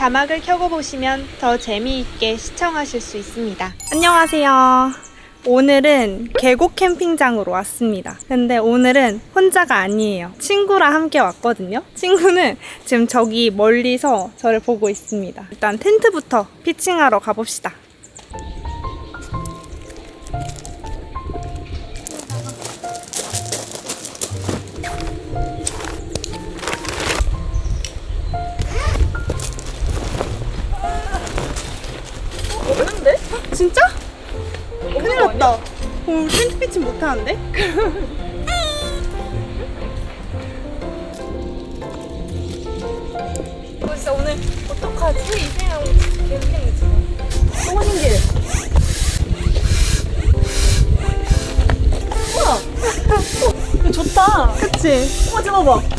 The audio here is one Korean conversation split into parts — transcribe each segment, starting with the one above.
자막을 켜고 보시면 더 재미있게 시청하실 수 있습니다. 안녕하세요. 오늘은 계곡 캠핑장으로 왔습니다. 근데 오늘은 혼자가 아니에요. 친구랑 함께 왔거든요. 친구는 지금 저기 멀리서 저를 보고 있습니다. 일단 텐트부터 피칭하러 가봅시다. 못하는데? 이거 진짜 오늘 어떡하지? 이 생각 개웃기네 지금. 너무 신기해. 우와! 어, 좋다. 그치? 잡아봐.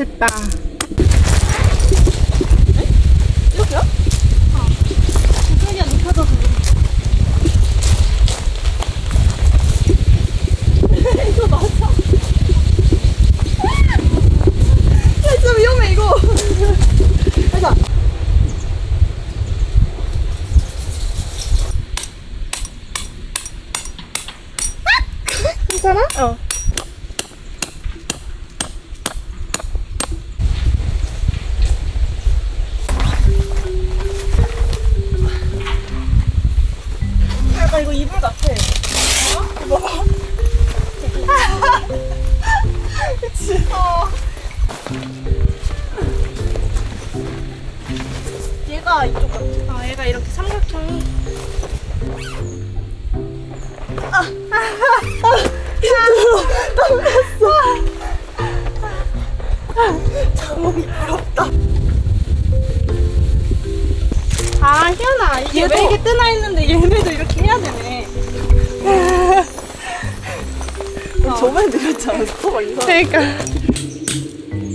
어때? 이상. 그러니까.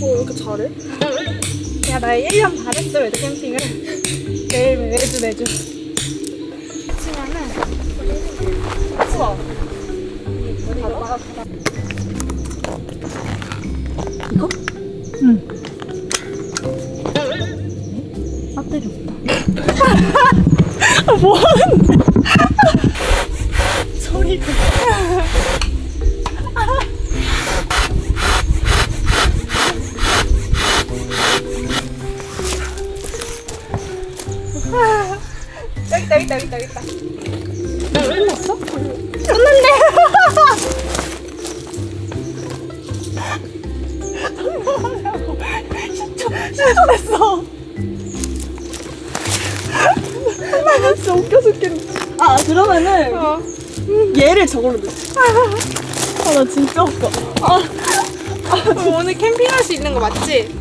어, 왜 이렇게 잘해? 야, 나 1년 반 했어, 레드 캠핑을. 매일 매주 매주. 치면은, 우와. 이거? 배터리 없다. 뭐 하는 저걸로 넣지. 아, 나 진짜 웃겨. 아, 그럼 오늘 캠핑할 수 있는 거 맞지?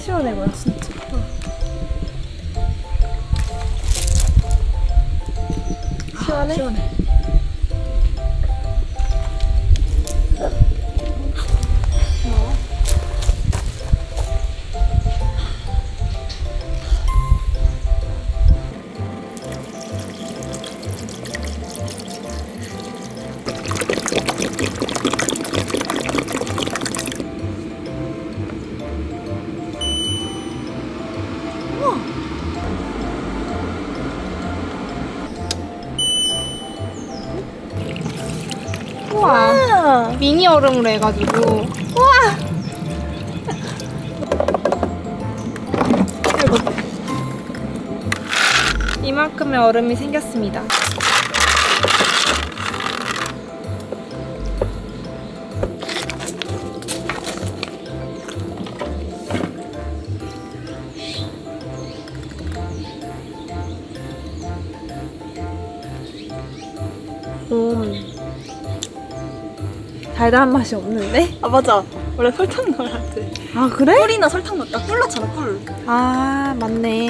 시원해 보여 진짜. 시원해? 시원해. 얼음으로 해가지고. 우와! 이만큼의 얼음이 생겼습니다. 달달한 맛이 없는데? 아 맞아. 원래 설탕 넣어야 돼. 아, 그래? 꿀이나 설탕 넣었다. 꿀 넣잖아 꿀. 아, 맞네.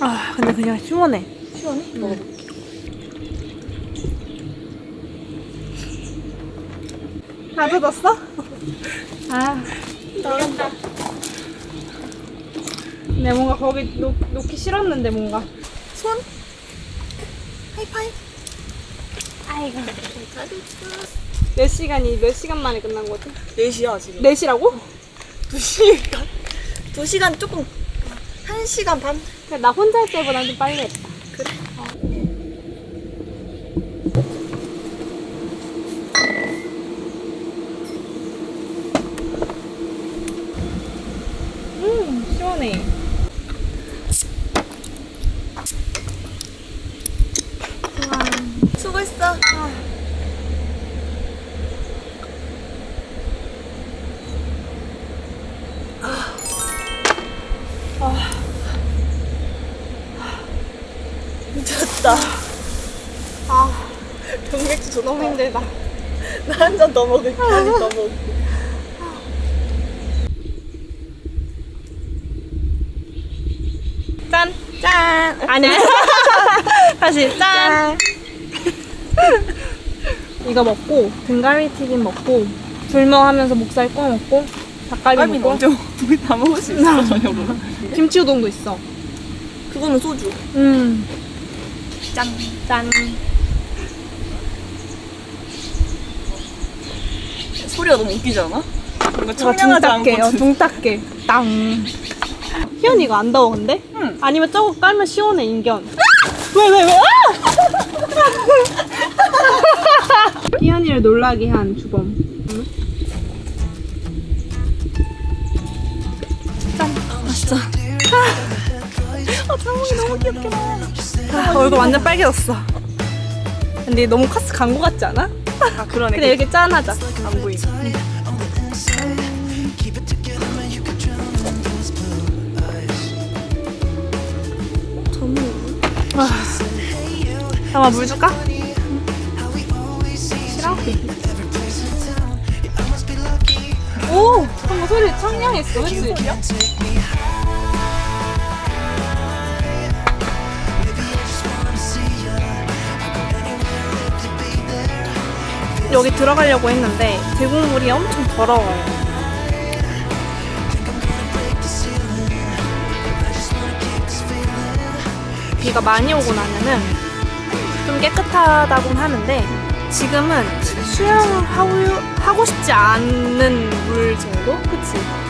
아, 근데 그냥 시원해. 시원해? 먹어봐. 다 젖었어? 아, 나간다. 내 뭔가 거기 놓, 놓기 싫었는데 뭔가. 손. 하이파이. 아이고. 몇 시간이 몇 시간 만에 끝난 거지? 4시야 지금. 4시라고? 2시간. 2시간 조금. 1시간 반? 나 혼자 할 때보다 좀 빨리 했다. 그래? 음, 시원해. 수고했어. 미쳤다. 아, 병맥주 좋다. 너무 힘들다. 먹을게. 한잔더 먹을게. 짠! 짠! 아니야. 다시 짠! 이거 먹고 등갈비 튀김 먹고 불멍 하면서 목살 구워 먹고 닭갈비 갈비 먹고 먼저 우리 다 먹을 수 있어 저녁으로. 김치 우동도 있어. 그거는 소주. 음. 짠. 짠. 소리가 너무 웃기지 않아? 뭔가 저 청량하지 둥딱해요. 않고 둥딱해. 땅. 희연이 이거 안 더워 근데? 응. 아니면 저거 깔면 시원해 인견. 왜 왜 왜? 아! 희연이를 놀라게 한 주범. 맛있어. 아, 장목이 너무 귀엽게 나와. 아, 얼굴 완전 빨개졌어. 근데 너무 카스 광고 같지 않아? 아, 그러네. 그냥 이렇게 짠하자. 안 보이네. 잠깐만 물 줄까? 싫어? 오! 방금 소리 청량했어, 그치? 여기 들어가려고 했는데 계곡물이 엄청 더러워요. 비가 많이 오고 나면은 좀 깨끗하다곤 하는데 지금은 수영하고 하고 싶지 않는 물 정도? 그치?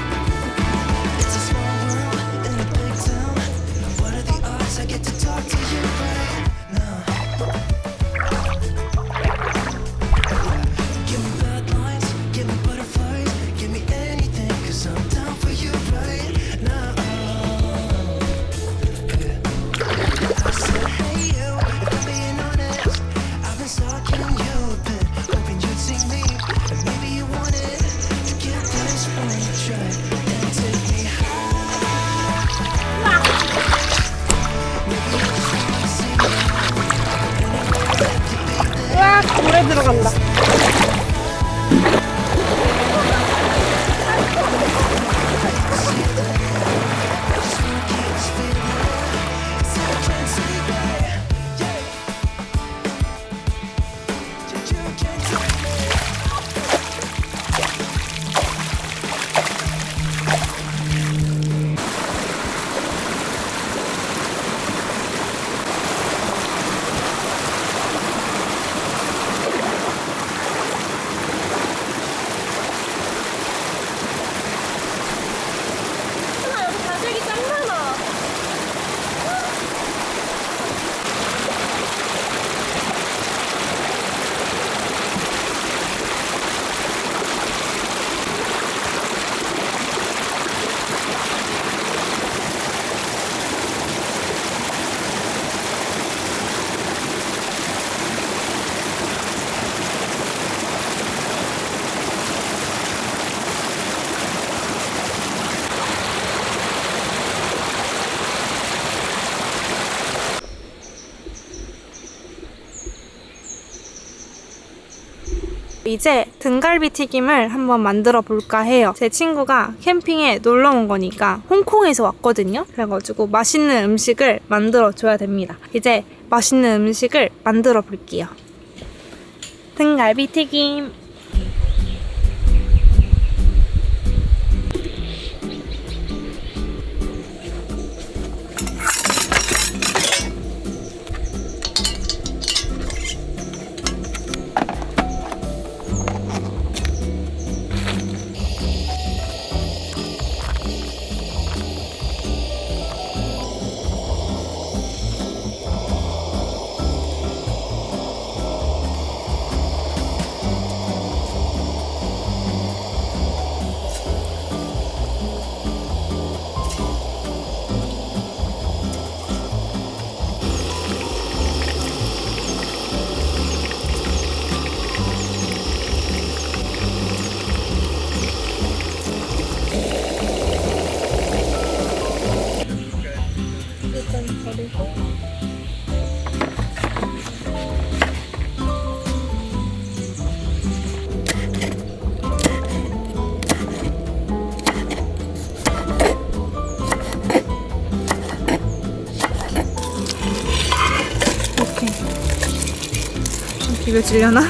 이제 등갈비 튀김을 한번 만들어 볼까 해요. 제 친구가 캠핑에 놀러 온 거니까 홍콩에서 왔거든요. 그래가지고 맛있는 음식을 만들어 줘야 됩니다. 이제 맛있는 음식을 만들어 볼게요. 등갈비 튀김. 비벼지려나?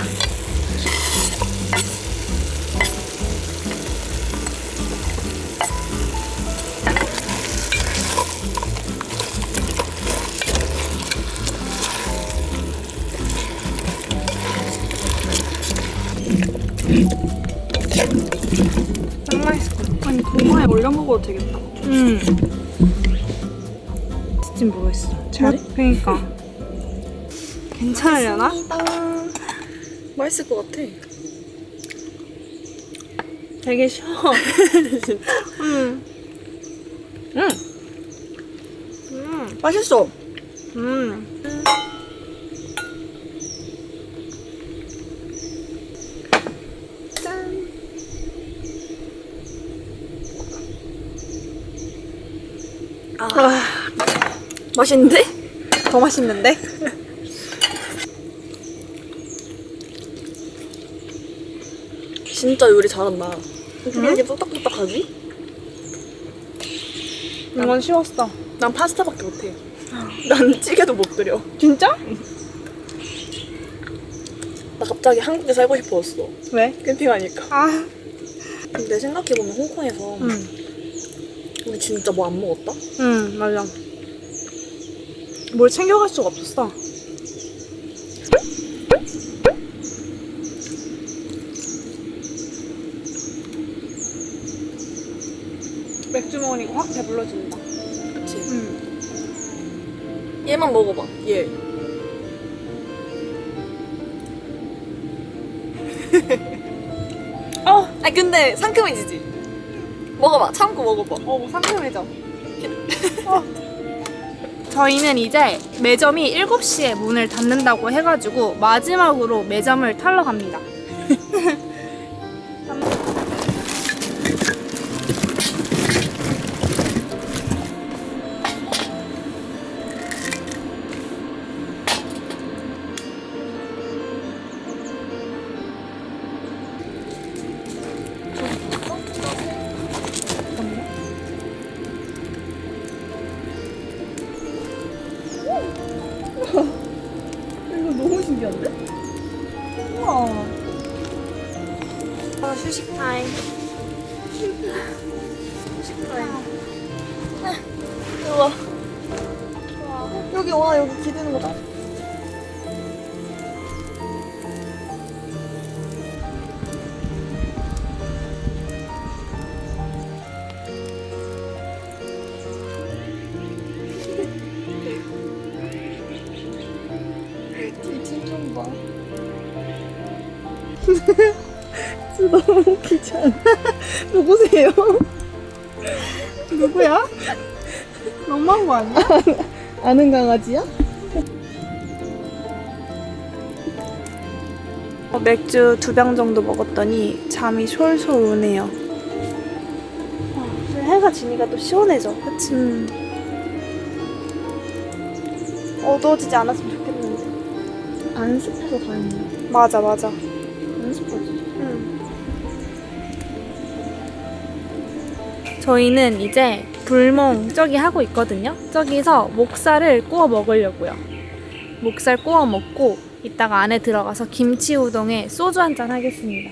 짱 맛있을 것 같아. 아니 도마에 올려 먹어도 되겠다. 음. 진짜 모르겠어. 잘, 그니까. 괜찮으려나? 맛있을 것 같아. 되게 쉬워. 음. 응. 음. 맛있어. 음. 짠. 아, 맛있는데? 더 맛있는데? 진짜 요리 잘한다. 어떻게 이렇게 뚝딱뚝딱하지? 이건 쉬웠어. 난 파스타밖에 못해. 난 찌개도 못 끓여. 진짜? 나 갑자기 한국에 살고 싶어졌어. 왜? 캠핑하니까. 아. 근데 생각해보면 홍콩에서 응. 우리 진짜 뭐 안 먹었다? 응, 맞아. 뭘 챙겨갈 수가 없었어. 먹으니까 확 배불러진다. 그치. 응. 얘만 먹어봐. 얘. 어, 아 근데 상큼해지지? 먹어봐. 참고 먹어봐. 어, 뭐 상큼해져. 어. 저희는 이제 매점이 7시에 문을 닫는다고 해가지고 마지막으로 매점을 털러 갑니다. 여기 와 여기 기대는 거다. 너무 않아? 누구세요? 누구야? 너무한 거 아니야? 아는 강아지야? 어, 맥주 두 병 정도 먹었더니 잠이 솔솔 오네요. 어, 해가 지니까 또 시원해져. 그치? 어두워지지 않았으면 좋겠는데. 안 습해서 다행이야. 맞아, 맞아. 안 연습하지. 저희는 이제 불멍 저기 하고 있거든요. 저기서 목살을 구워 먹으려고요. 목살 구워 먹고 이따가 안에 들어가서 김치 우동에 소주 한 잔 하겠습니다.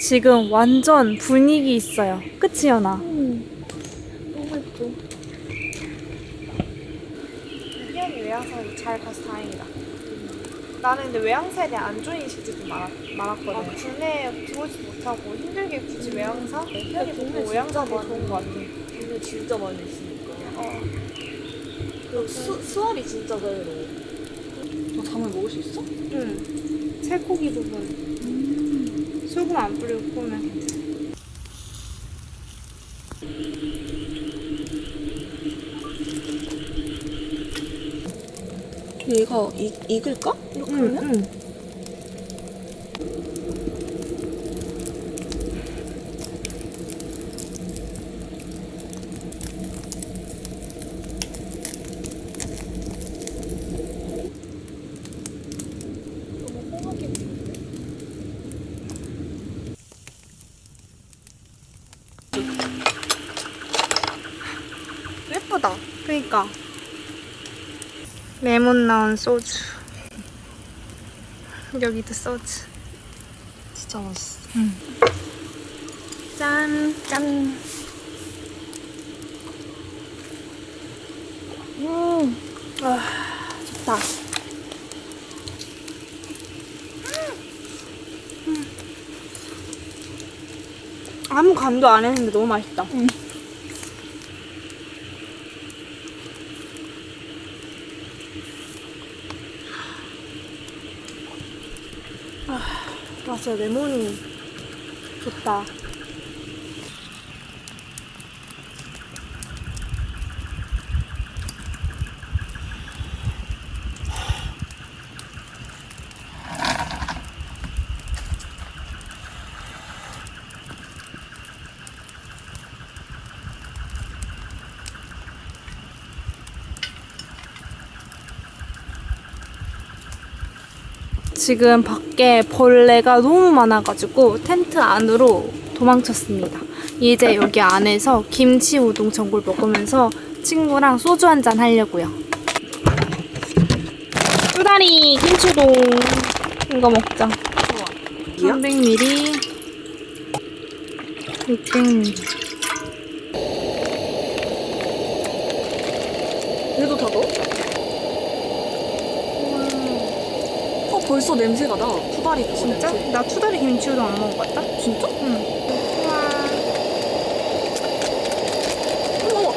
지금 완전 분위기 있어요. 그치 연아? 응. 너무 예뻐. 희연이 외항사에 잘 가서 다행이다. 나는 근데 외항사에 대한 안 좋은 좀 많았, 많았거든. 아, 국내에 들어오지 못하고 힘들게 굳이 외항사? 희연이 보고 외항사 되게 좋은 것 같아. 진짜 많이 있으니까. 어. 그 수, 수압이 진짜 자유로워. 너 잠을 먹을 수 있어? 응. 쇠고기 부분. 소금 안 뿌리고 구우면 괜찮아. 얘가 이, 익을까? 이렇게 하면? 응. 너무 홍하게 보이는데? 예쁘다. 그니까. 넣은 소주. 여기도 소주. 진짜 맛있어. 짠. 짠. 음. 아, 좋다. 아무 감도 안 했는데 너무 맛있다. 응. 맞아 레몬이 좋다. 지금 밖에 벌레가 너무 많아가지고 텐트 안으로 도망쳤습니다. 이제 여기 안에서 김치 우동 전골 먹으면서 친구랑 소주 한 잔 하려고요. 뚜다리 김치 우동 이거 먹자. 300ml, 600ml. 얘도 다 넣어? 벌써 냄새가 나. 투다리 진짜? 냄새. 나 투다리 김치 우동 안 먹어봤다? 진짜? 응. 우와.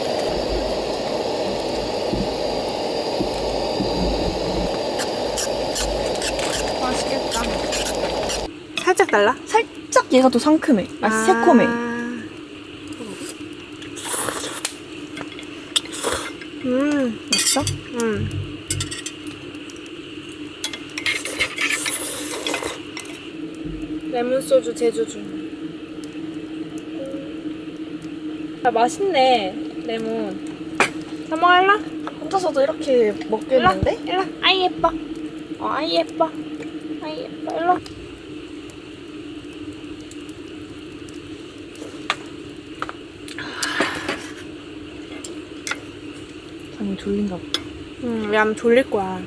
맛있겠다. 살짝 달라? 살짝 얘가 더 상큼해. 아, 새콤해. 음, 맛있어? 음. 레몬 소주 제조 중. 아, 맛있네. 레몬. 사 먹을라? 혼자서도 이렇게 먹겠는데? 일로. 아이 예뻐. 어, 아이 예뻐. 아이 예뻐. 일로. 아니 졸린가 보다. 응, 왜냐면 졸릴 거야.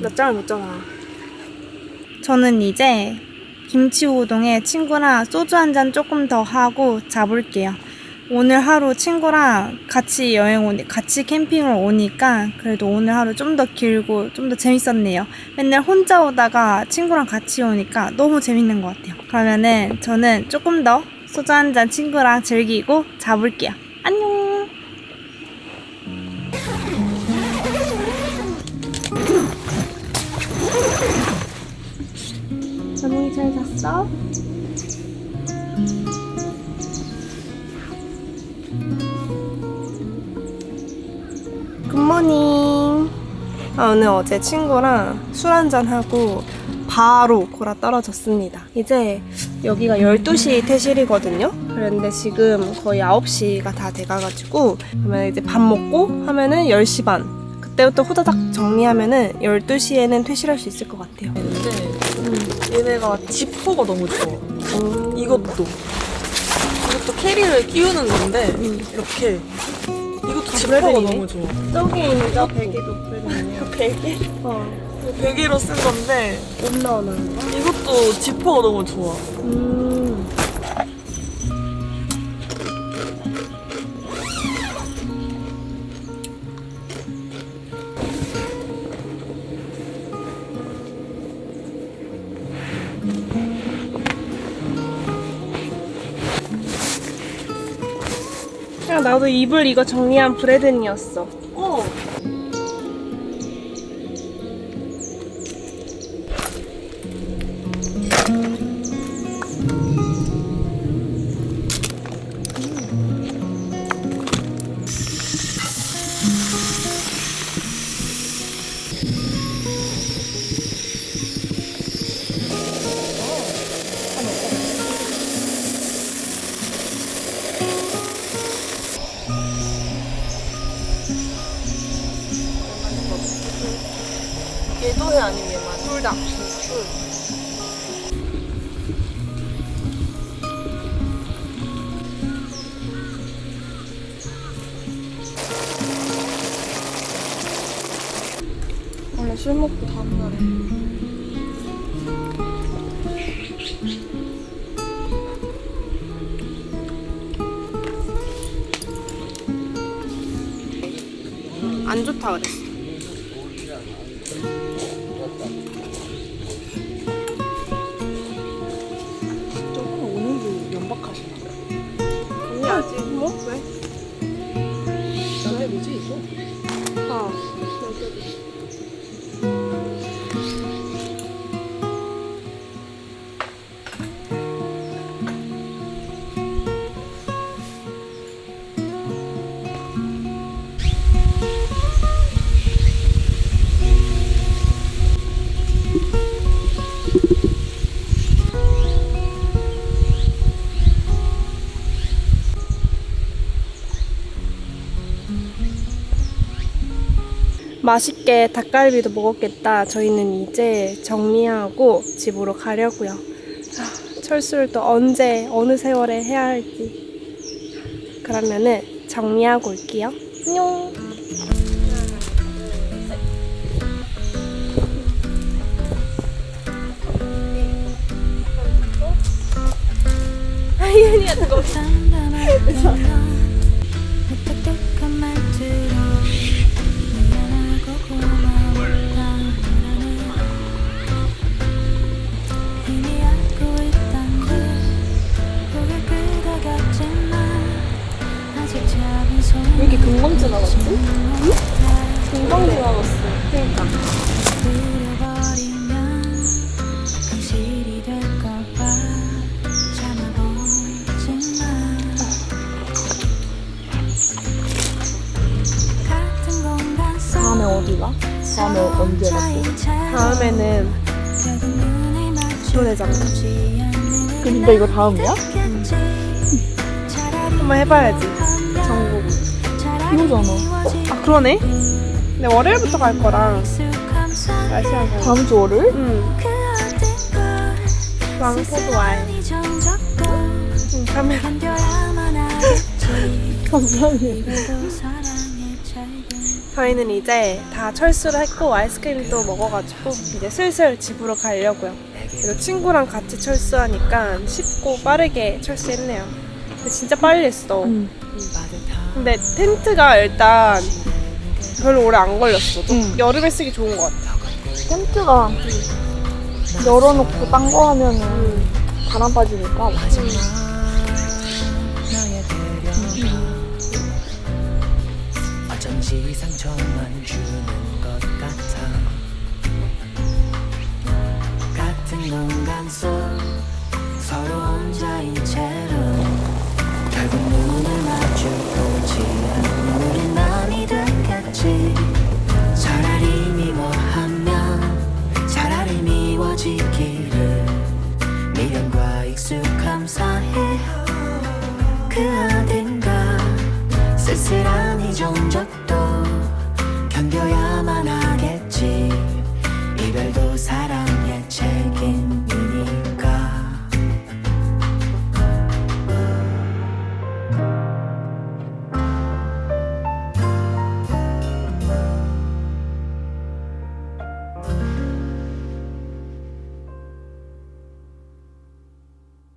낮잠을 못 자나. 저는 이제 김치 우동에 친구랑 소주 한 잔 조금 더 하고 자볼게요. 오늘 하루 친구랑 같이 여행 오니, 같이 캠핑을 오니까 그래도 오늘 하루 좀 더 길고 좀 더 재밌었네요. 맨날 혼자 오다가 친구랑 같이 오니까 너무 재밌는 것 같아요. 그러면은 저는 조금 더 소주 한 잔 친구랑 즐기고 자볼게요. 안녕! 아, 오늘 어제 친구랑 술 한잔하고 바로 골아 떨어졌습니다. 이제 여기가 12시 퇴실이거든요. 그런데 지금 거의 9시가 다 돼가가지고 그러면 이제 밥 먹고 하면은 10시 반. 그때부터 후다닥 정리하면은 12시에는 퇴실할 수 있을 것 같아요. 근데 얘네가 지퍼가 너무 좋아. 이것도. 이것도 캐리를 끼우는 건데 이렇게 이것도 지퍼가 브레드이네. 너무 좋아. 저기 있는 베개도 브레드네요. 베개? 어. 베개로 쓴 건데 못 나오는 거? 이것도 지퍼가 너무 좋아. 음. 나도 이불 이거 정리한 브레든이었어. 다. 둘. 원래 술 먹고 다음날 나한테 뭐 맛있게 닭갈비도 먹었겠다. 저희는 이제 정리하고 집으로 가려고요. 아, 철수를 또 언제 어느 세월에 해야 할지. 그러면은 정리하고 올게요. 안녕. 하이엔이야 그거. 똑 금방 지나갔어. 속 다음에 어디가? 다음에 언제 갔어? 다음에는 도대장. 근데 이거 다음이야? 한번 해봐야지. 이거잖아. 아 그러네. 근데 월요일부터 갈 거랑 날씨가 잘. 다음 주 월요일? 응. 왕포도 와요. 응. 감사합니다. 저희는 이제 다 철수를 했고 아이스크림도 먹어가지고 이제 슬슬 집으로 가려고요. 그리고 친구랑 같이 철수하니까 쉽고 빠르게 철수했네요. 근데 진짜 빨리 했어. 응. 근데 텐트가 일단 별로 오래 안 걸렸어. 또 응. 여름에 쓰기 좋은 것 같아. 텐트가 열어놓고 딴 거 하면은 바람 빠지니까.